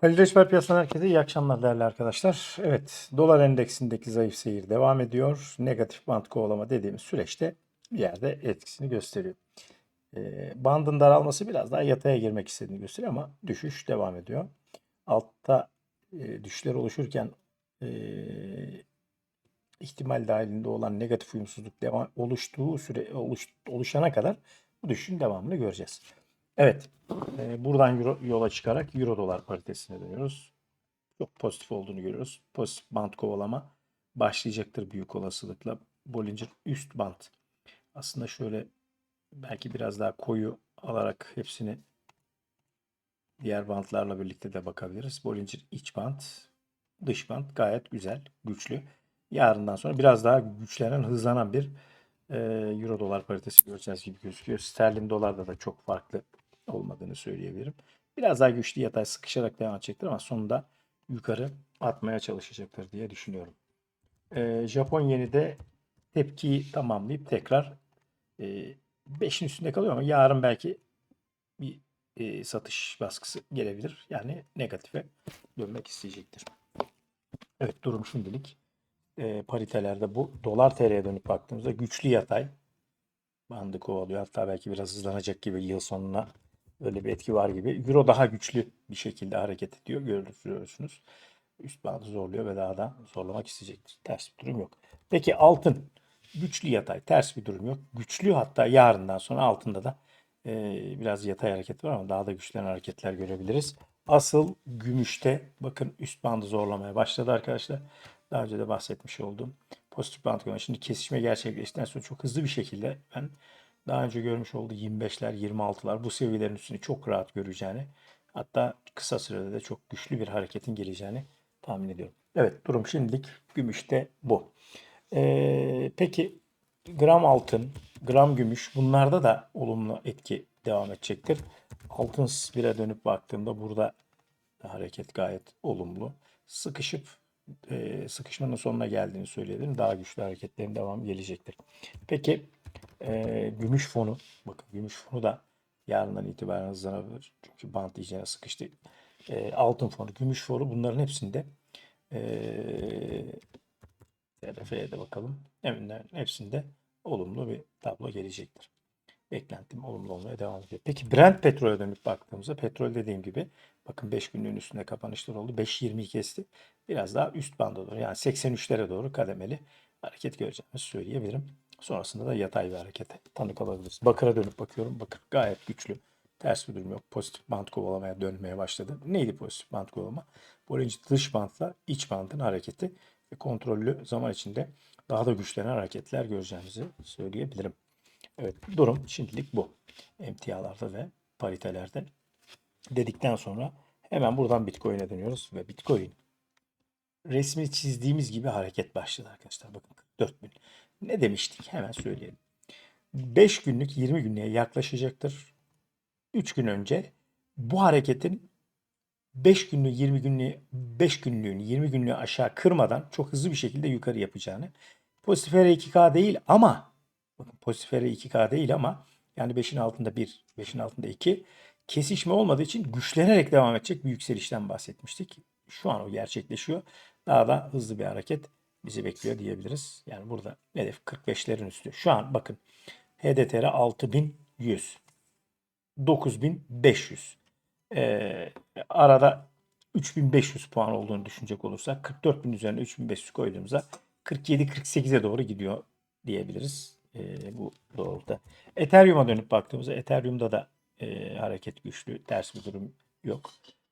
Halil Reçber piyasadan herkese iyi akşamlar değerli arkadaşlar. Evet, dolar endeksindeki zayıf seyir devam ediyor. Negatif band kovalama dediğimiz süreçte bir yerde etkisini gösteriyor. Ee, bandın daralması biraz daha yataya girmek istediğini gösteriyor ama düşüş devam ediyor. Altta e, düşüşler oluşurken e, ihtimal dahilinde olan negatif uyumsuzluk devam oluştuğu süre oluş, oluşana kadar bu düşüşün devamını göreceğiz. Evet, e, buradan euro, yola çıkarak euro dolar paritesine dönüyoruz. Çok pozitif olduğunu görüyoruz. Pozitif band kovalama başlayacaktır büyük olasılıkla. Bollinger üst band. Aslında şöyle belki biraz daha koyu alarak hepsini diğer bantlarla birlikte de bakabiliriz. Bollinger iç band, dış band gayet güzel, güçlü. Yarından sonra biraz daha güçlenen, hızlanan bir e, euro dolar paritesi göreceğiz gibi gözüküyor. Sterlin dolarda da çok farklı olmadığını söyleyebilirim. Biraz daha güçlü yatay sıkışarak devam edecektir ama sonunda yukarı atmaya çalışacaktır diye düşünüyorum. E, Japon yeni de tepkiyi tamamlayıp tekrar 5'in üstünde kalıyor ama yarın belki bir e, satış baskısı gelebilir. Yani negatife dönmek isteyecektir. Evet durum şimdilik e, paritelerde bu. Dolar TL'ye dönüp baktığımızda güçlü yatay bandı kovalıyor. Hatta belki biraz hızlanacak gibi yıl sonuna öyle bir etki var gibi. Euro daha güçlü bir şekilde hareket ediyor. Görüyorsunuz. Üst bandı zorluyor ve daha da zorlamak isteyecektir. Ters bir durum yok. Peki altın güçlü yatay ters bir durum yok. Güçlü hatta yarından sonra altında da e, biraz yatay hareket var ama daha da güçlenen hareketler görebiliriz. Asıl gümüşte bakın üst bandı zorlamaya başladı arkadaşlar. Daha önce de bahsetmiş olduğum pozitif band. Şimdi kesişme gerçekleştikten sonra çok hızlı bir şekilde ben daha önce görmüş olduğu 25'ler 26'lar bu seviyelerin üstünü çok rahat göreceğini hatta kısa sürede de çok güçlü bir hareketin geleceğini tahmin ediyorum. Evet durum şimdilik gümüşte bu. Ee, peki gram altın, gram gümüş bunlarda da olumlu etki devam edecektir. Altın bire dönüp baktığımda burada da hareket gayet olumlu. Sıkışıp e, sıkışmanın sonuna geldiğini söyleyebilirim. Daha güçlü hareketlerin devamı gelecektir. Peki e, gümüş fonu, bakın gümüş fonu da yarından itibaren hızlanabilir. Çünkü bant iyicene sıkıştı. E, altın fonu, gümüş fonu bunların hepsinde e, de bakalım. Eminlerin hepsinde olumlu bir tablo gelecektir. Beklentim olumlu olmaya devam ediyor. Peki Brent petrole dönüp baktığımızda petrol dediğim gibi bakın 5 günlüğün üstünde kapanışlar oldu. 5.20'yi kesti. Biraz daha üst banda doğru yani 83'lere doğru kademeli hareket göreceğimizi söyleyebilirim. Sonrasında da yatay bir harekete tanık olabiliriz. Bakır'a dönüp bakıyorum. Bakır gayet güçlü. Ters bir durum yok. Pozitif band kovalamaya dönmeye başladı. Neydi pozitif band kovalama? Bollinger dış bandla iç bandın hareketi ve kontrollü zaman içinde daha da güçlenen hareketler göreceğimizi söyleyebilirim. Evet durum şimdilik bu. Emtialarda ve paritelerde dedikten sonra hemen buradan Bitcoin'e dönüyoruz ve Bitcoin resmi çizdiğimiz gibi hareket başladı arkadaşlar. Bakın 44 bin. Ne demiştik? Hemen söyleyelim. 5 günlük 20 günlüğe yaklaşacaktır. 3 gün önce bu hareketin 5 günlüğü 20 günlüğü 5 günlüğün 20 günlüğü aşağı kırmadan çok hızlı bir şekilde yukarı yapacağını. Pozitif R2K değil ama bakın pozitif R2K değil ama yani 5'in altında 1, 5'in altında 2 kesişme olmadığı için güçlenerek devam edecek bir yükselişten bahsetmiştik. Şu an o gerçekleşiyor. Daha da hızlı bir hareket bizi bekliyor diyebiliriz. Yani burada hedef 45'lerin üstü. Şu an bakın HDTR 6100 9500 ee, arada 3500 puan olduğunu düşünecek olursak 44.000 üzerine 3500 koyduğumuzda 47-48'e doğru gidiyor diyebiliriz ee, bu doğrultuda. Ethereum'a dönüp baktığımızda Ethereum'da da e, hareket güçlü, ters bir durum yok.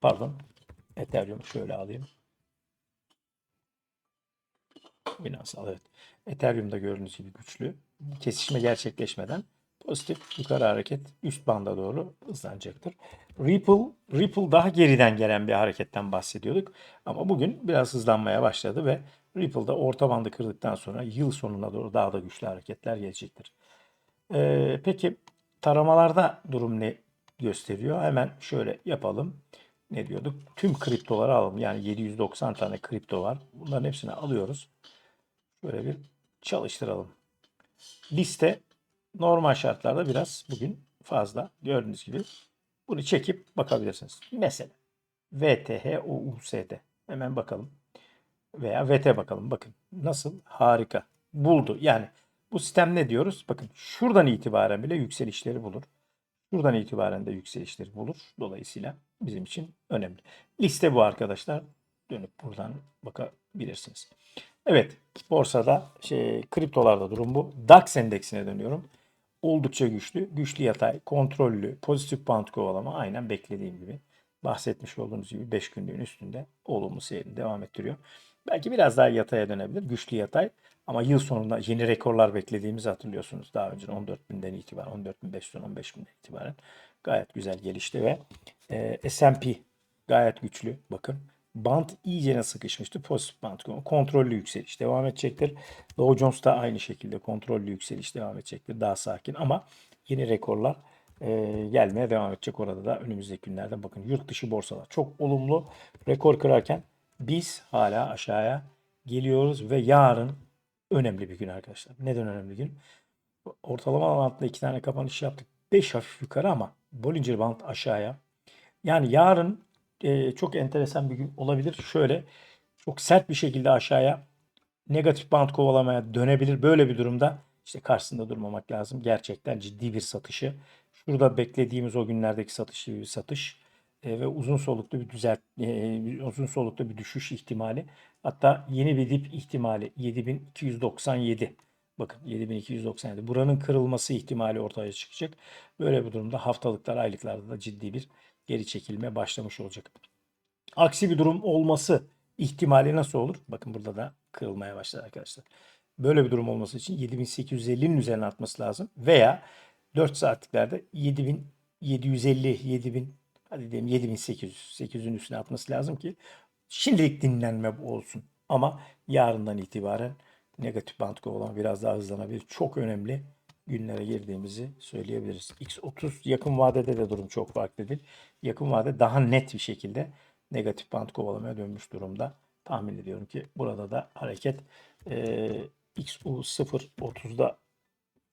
Pardon. Ethereum'u şöyle alayım. Finansal evet. Ethereum'da gördüğünüz gibi güçlü. Kesişme gerçekleşmeden pozitif yukarı hareket üst banda doğru hızlanacaktır. Ripple, Ripple daha geriden gelen bir hareketten bahsediyorduk. Ama bugün biraz hızlanmaya başladı ve Ripple'da orta bandı kırdıktan sonra yıl sonuna doğru daha da güçlü hareketler gelecektir. Ee, peki taramalarda durum ne gösteriyor? Hemen şöyle yapalım. Ne diyorduk? Tüm kriptoları alalım. Yani 790 tane kripto var. Bunların hepsini alıyoruz. Şöyle bir çalıştıralım. Liste normal şartlarda biraz bugün fazla. Gördüğünüz gibi bunu çekip bakabilirsiniz. Mesela VTH Hemen bakalım. Veya VT bakalım. Bakın nasıl? Harika. Buldu. Yani bu sistem ne diyoruz? Bakın şuradan itibaren bile yükselişleri bulur. Şuradan itibaren de yükselişleri bulur. Dolayısıyla bizim için önemli. Liste bu arkadaşlar. Dönüp buradan bakabilirsiniz. Evet, borsada şey kriptolarda durum bu. DAX endeksine dönüyorum. Oldukça güçlü, güçlü yatay, kontrollü, pozitif band kovalama aynen beklediğim gibi. Bahsetmiş olduğunuz gibi 5 günlüğün üstünde olumlu seyrini devam ettiriyor. Belki biraz daha yataya dönebilir, güçlü yatay. Ama yıl sonunda yeni rekorlar beklediğimizi hatırlıyorsunuz. Daha önce 14.000'den itibaren, 14.500'den 15.000'den itibaren gayet güzel gelişti ve e, S&P gayet güçlü. Bakın bant iyicene sıkışmıştı. Pozitif bant kontrollü yükseliş devam edecektir. Dow Jones da aynı şekilde kontrollü yükseliş devam edecektir. Daha sakin ama yeni rekorlar e, gelmeye devam edecek orada da önümüzdeki günlerde. Bakın yurt dışı borsalar çok olumlu rekor kırarken biz hala aşağıya geliyoruz ve yarın önemli bir gün arkadaşlar. Neden önemli gün? Ortalama altında iki tane kapanış yaptık. 5 hafif yukarı ama Bollinger Band aşağıya. Yani yarın e, çok enteresan bir gün olabilir. Şöyle çok sert bir şekilde aşağıya negatif band kovalamaya dönebilir. Böyle bir durumda işte karşısında durmamak lazım. Gerçekten ciddi bir satışı. Şurada beklediğimiz o günlerdeki satış gibi bir satış e, ve uzun soluklu bir düzelt e, uzun soluklu bir düşüş ihtimali. Hatta yeni bir dip ihtimali 7297. Bakın 7297. Buranın kırılması ihtimali ortaya çıkacak. Böyle bir durumda haftalıklar, aylıklarda da ciddi bir geri çekilme başlamış olacak. Aksi bir durum olması ihtimali nasıl olur? Bakın burada da kırılmaya başladı arkadaşlar. Böyle bir durum olması için 7850'nin üzerine atması lazım. Veya 4 saatliklerde 7750, 7000 hadi diyelim 7800, 800'ün üstüne atması lazım ki şimdilik dinlenme olsun. Ama yarından itibaren negatif bant olan biraz daha hızlanabilir. Çok önemli günlere girdiğimizi söyleyebiliriz. X30 yakın vadede de durum çok farklı değil. Yakın vade daha net bir şekilde negatif bant kovalamaya dönmüş durumda. Tahmin ediyorum ki burada da hareket e, XU030'da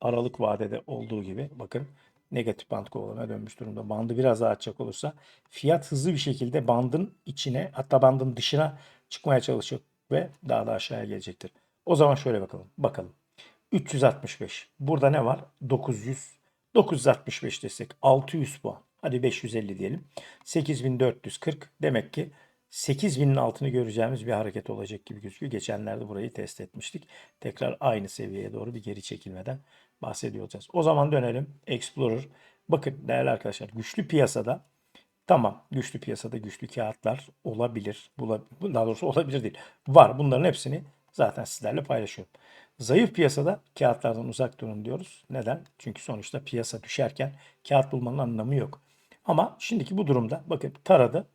aralık vadede olduğu gibi bakın negatif band kovalamaya dönmüş durumda. Bandı biraz daha açacak olursa fiyat hızlı bir şekilde bandın içine hatta bandın dışına çıkmaya çalışacak ve daha da aşağıya gelecektir. O zaman şöyle bakalım. Bakalım. 365. Burada ne var? 900. 965 desek 600 puan. Hadi 550 diyelim. 8440. Demek ki 8000'in altını göreceğimiz bir hareket olacak gibi gözüküyor. Geçenlerde burayı test etmiştik. Tekrar aynı seviyeye doğru bir geri çekilmeden bahsediyor olacağız. O zaman dönelim. Explorer. Bakın değerli arkadaşlar güçlü piyasada tamam güçlü piyasada güçlü kağıtlar olabilir. Daha doğrusu olabilir değil. Var. Bunların hepsini zaten sizlerle paylaşıyorum. Zayıf piyasada kağıtlardan uzak durun diyoruz. Neden? Çünkü sonuçta piyasa düşerken kağıt bulmanın anlamı yok. Ama şimdiki bu durumda bakın taradı.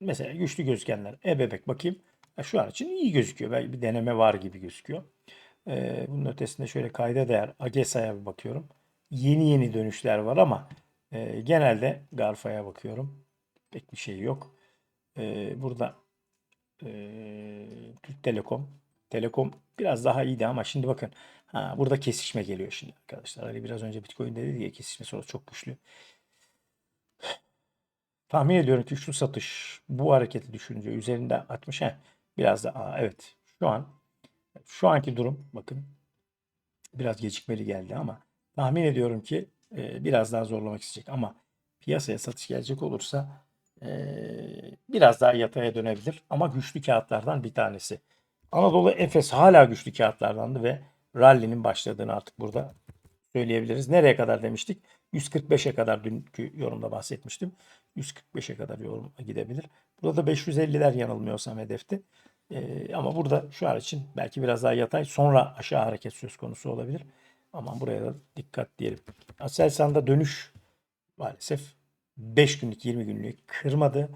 Mesela güçlü gözükenler. E-bebek bakayım. Şu an için iyi gözüküyor. Belki bir deneme var gibi gözüküyor. Ee, bunun ötesinde şöyle kayda değer Agesa'ya bir bakıyorum. Yeni yeni dönüşler var ama e, genelde Garfa'ya bakıyorum. Pek bir şey yok. E, burada e, Türk Telekom. Telekom biraz daha iyiydi ama şimdi bakın. Ha, burada kesişme geliyor şimdi arkadaşlar. Hani biraz önce Bitcoin dedi ya kesişme sonra çok güçlü. Tahmin ediyorum ki şu satış bu hareketi düşününce üzerinde 60 he, biraz da evet şu an şu anki durum bakın biraz gecikmeli geldi ama tahmin ediyorum ki e, biraz daha zorlamak isteyecek ama piyasaya satış gelecek olursa e, biraz daha yataya dönebilir ama güçlü kağıtlardan bir tanesi. Anadolu Efes hala güçlü kağıtlardandı ve rally'nin başladığını artık burada söyleyebiliriz. Nereye kadar demiştik? 145'e kadar dünkü yorumda bahsetmiştim. 145'e kadar yorum gidebilir. Burada da 550'ler yanılmıyorsam hedefti. Ee, ama burada şu an için belki biraz daha yatay sonra aşağı hareket söz konusu olabilir. Ama buraya da dikkat diyelim. Aselsan'da dönüş maalesef 5 günlük 20 günlük kırmadı.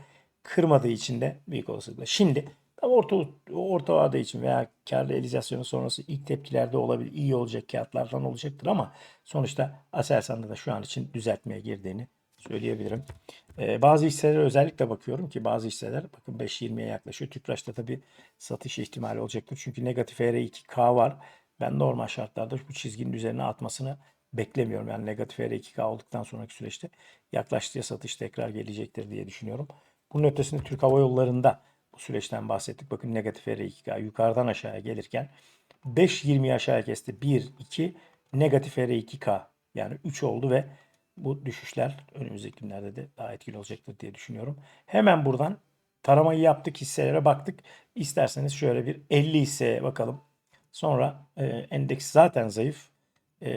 Kırmadığı için de büyük olasılıkla. Şimdi tam orta, orta vade için veya kar realizasyonu sonrası ilk tepkilerde olabilir. iyi olacak kağıtlardan olacaktır ama sonuçta Aselsan'da da şu an için düzeltmeye girdiğini söyleyebilirim. Ee, bazı hisselere özellikle bakıyorum ki bazı hisseler bakın 5.20'ye yaklaşıyor. Tüpraş'ta tabi satış ihtimali olacaktır. Çünkü negatif R2K var. Ben normal şartlarda bu çizginin üzerine atmasını beklemiyorum. Yani negatif R2K olduktan sonraki süreçte yaklaştığı satış tekrar gelecektir diye düşünüyorum. Bunun ötesinde Türk Hava Yolları'nda bu süreçten bahsettik. Bakın negatif R2K yukarıdan aşağıya gelirken 5.20'yi aşağıya kesti. 1, 2 negatif R2K yani 3 oldu ve bu düşüşler önümüzdeki günlerde de daha etkili olacaktır diye düşünüyorum. Hemen buradan taramayı yaptık hisselere baktık. İsterseniz şöyle bir 50 hisseye bakalım. Sonra e, endeks zaten zayıf. E,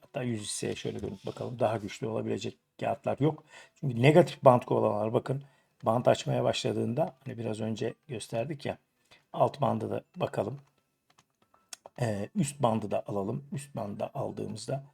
hatta 100 hisseye şöyle dönüp bakalım. Daha güçlü olabilecek kağıtlar yok. Çünkü negatif bant kovalamalar bakın bant açmaya başladığında hani biraz önce gösterdik ya alt bandı da bakalım. E, üst bandı da alalım. Üst bandı da aldığımızda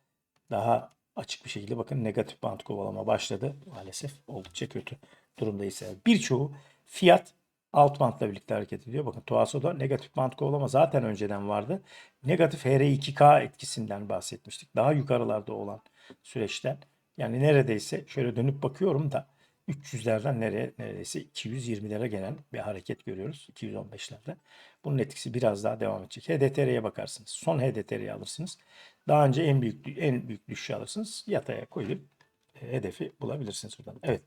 daha açık bir şekilde bakın negatif bant kovalama başladı. Maalesef oldukça kötü durumda ise birçoğu fiyat alt bantla birlikte hareket ediyor. Bakın Tuaso'da negatif bant kovalama zaten önceden vardı. Negatif HR2K etkisinden bahsetmiştik. Daha yukarılarda olan süreçten. Yani neredeyse şöyle dönüp bakıyorum da 300'lerden nereye neredeyse 220'lere gelen bir hareket görüyoruz. 215'lerde. Bunun etkisi biraz daha devam edecek. HDTR'ye bakarsınız. Son HDTR'yi alırsınız. Daha önce en büyük en büyük düşüşü alırsınız. Yataya koyup e, hedefi bulabilirsiniz buradan. Evet.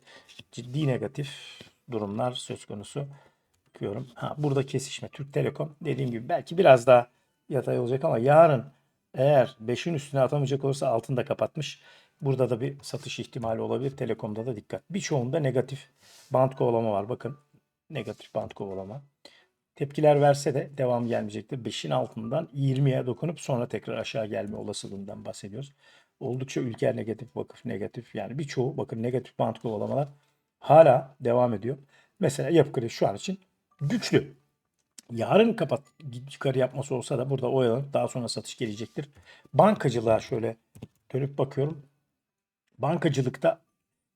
Ciddi negatif durumlar söz konusu. Bakıyorum. Ha, burada kesişme. Türk Telekom dediğim gibi belki biraz daha yatay olacak ama yarın eğer 5'in üstüne atamayacak olursa altında kapatmış. Burada da bir satış ihtimali olabilir. Telekom'da da dikkat. Birçoğunda negatif bant kovalama var. Bakın negatif bant kovalama. Tepkiler verse de devam gelmeyecektir. 5'in altından 20'ye dokunup sonra tekrar aşağı gelme olasılığından bahsediyoruz. Oldukça ülker negatif, vakıf negatif. Yani birçoğu bakın negatif bant kovalamalar hala devam ediyor. Mesela yapı kredi şu an için güçlü. Yarın kapat yukarı yapması olsa da burada oyalanıp daha sonra satış gelecektir. Bankacılığa şöyle dönüp bakıyorum. Bankacılıkta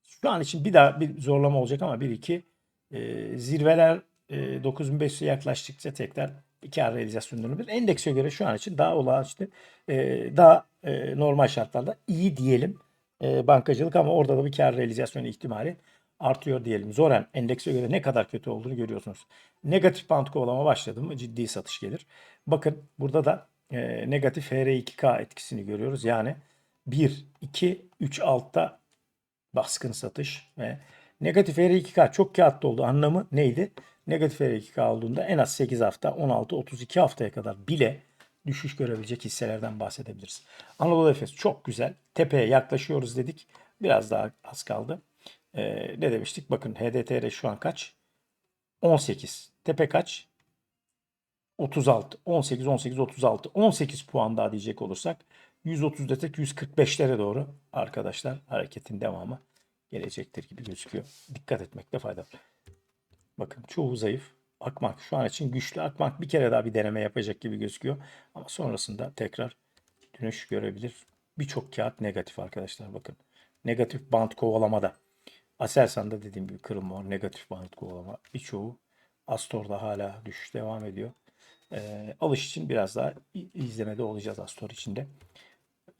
şu an için bir daha bir zorlama olacak ama bir iki e, zirveler e, 9500'e yaklaştıkça tekrar bir kar realizasyonu dönülür. Endekse göre şu an için daha olağanüstü e, daha e, normal şartlarda iyi diyelim e, bankacılık ama orada da bir kar realizasyonu ihtimali artıyor diyelim. Zoren endekse göre ne kadar kötü olduğunu görüyorsunuz. Negatif bant kovalama başladı mı ciddi satış gelir. Bakın burada da e, negatif HR2K etkisini görüyoruz. Yani 1, 2, 3 altta baskın satış ve negatif HR2K çok kağıtlı oldu. Anlamı neydi? Negatif HR2K olduğunda en az 8 hafta, 16-32 haftaya kadar bile düşüş görebilecek hisselerden bahsedebiliriz. Anadolu Efes çok güzel. Tepeye yaklaşıyoruz dedik. Biraz daha az kaldı. Ee, ne demiştik? Bakın HDTR şu an kaç? 18. Tepe kaç? 36. 18, 18, 36. 18 puan daha diyecek olursak 130'da tek 145'lere doğru arkadaşlar hareketin devamı gelecektir gibi gözüküyor. Dikkat etmekte fayda var. Bakın çoğu zayıf. Akmak şu an için güçlü. Akmak bir kere daha bir deneme yapacak gibi gözüküyor. Ama sonrasında tekrar dönüş görebilir. Birçok kağıt negatif arkadaşlar bakın. Negatif bant kovalamada. Aselsan'da dediğim gibi kırılma var. Negatif bant kovalama. Birçoğu Astor'da hala düşüş devam ediyor. Ee, alış için biraz daha izlemede olacağız Astor içinde.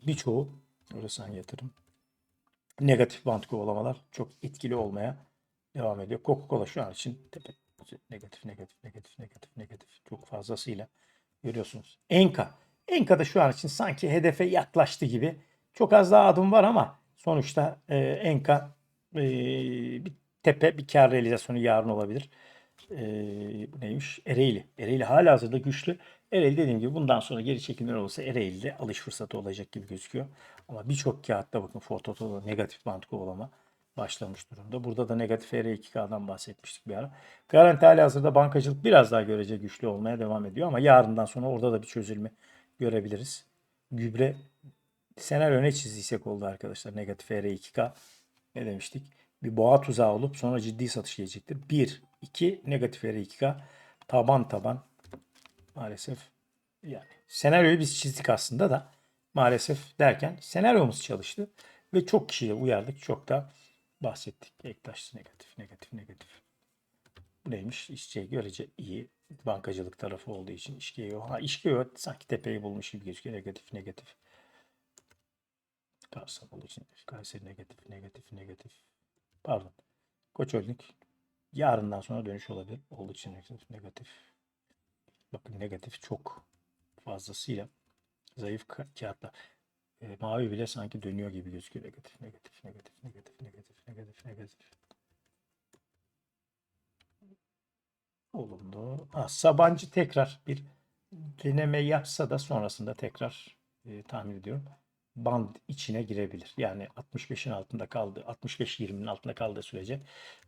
Birçoğu hangi yatırım? Negatif bant kovalamalar çok etkili olmaya devam ediyor. Coca-Cola şu an için tepe negatif negatif negatif negatif negatif çok fazlasıyla görüyorsunuz. Enka. Enka da şu an için sanki hedefe yaklaştı gibi. Çok az daha adım var ama sonuçta e, Enka e, bir tepe bir kar realizasyonu yarın olabilir. E, bu neymiş? Ereğli. Ereğli hala hazırda güçlü. Ereğli dediğim gibi bundan sonra geri çekimler olursa Ereğli'de alış fırsatı olacak gibi gözüküyor. Ama birçok kağıtta bakın Fortoto'da negatif bant kovalama başlamış durumda. Burada da negatif R2K'dan bahsetmiştik bir ara. Garanti hali hazırda bankacılık biraz daha görece güçlü olmaya devam ediyor ama yarından sonra orada da bir çözülme görebiliriz. Gübre senaryo ne çizdiysek oldu arkadaşlar. Negatif R2K ne demiştik? Bir boğa tuzağı olup sonra ciddi satış gelecektir. 1, 2 negatif R2K taban taban maalesef yani senaryoyu biz çizdik aslında da maalesef derken senaryomuz çalıştı ve çok kişiye uyardık. Çok da bahsettik. Ektaş negatif, negatif, negatif. Bu neymiş? İşçiye görece iyi. Bankacılık tarafı olduğu için işkiye Ha işkiye sanki tepeyi bulmuş gibi gözüküyor. Negatif, negatif. Karsal olduğu için Kayseri negatif, negatif, negatif. Pardon. Koç Holding yarından sonra dönüş olabilir. Olduğu için negatif, negatif. Bakın negatif çok fazlasıyla zayıf kağıtlar. E, mavi bile sanki dönüyor gibi gözüküyor. Negatif, negatif, negatif, negatif, negatif, negatif, negatif. olumlu. Ha, Sabancı tekrar bir deneme yapsa da sonrasında tekrar e, tahmin ediyorum band içine girebilir. Yani 65'in altında kaldı, 65-20'nin altında kaldığı sürece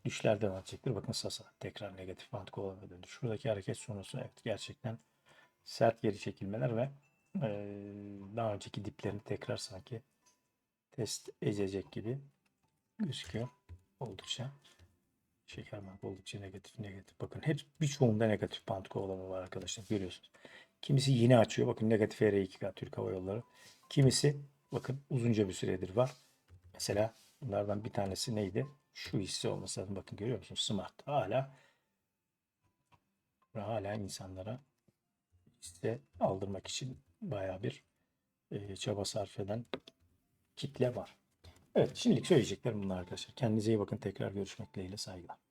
düşler devam edecektir. Bakın Sasa tekrar negatif band kovalamaya döndü. Şuradaki hareket sonrası evet gerçekten sert geri çekilmeler ve e, daha önceki diplerini tekrar sanki test edecek gibi gözüküyor. Oldukça şeker bank oldukça negatif negatif. Bakın hep birçoğunda negatif band kovalama var arkadaşlar görüyorsunuz. Kimisi yeni açıyor. Bakın negatif R2K Türk Hava Yolları. Kimisi bakın uzunca bir süredir var. Mesela bunlardan bir tanesi neydi? Şu hisse olması. Bakın görüyor musunuz? Smart. Hala hala insanlara hisse aldırmak için bayağı bir e, çaba sarf eden kitle var. Evet şimdilik söyleyeceklerim bunlar arkadaşlar. Kendinize iyi bakın. Tekrar görüşmek dileğiyle saygılar.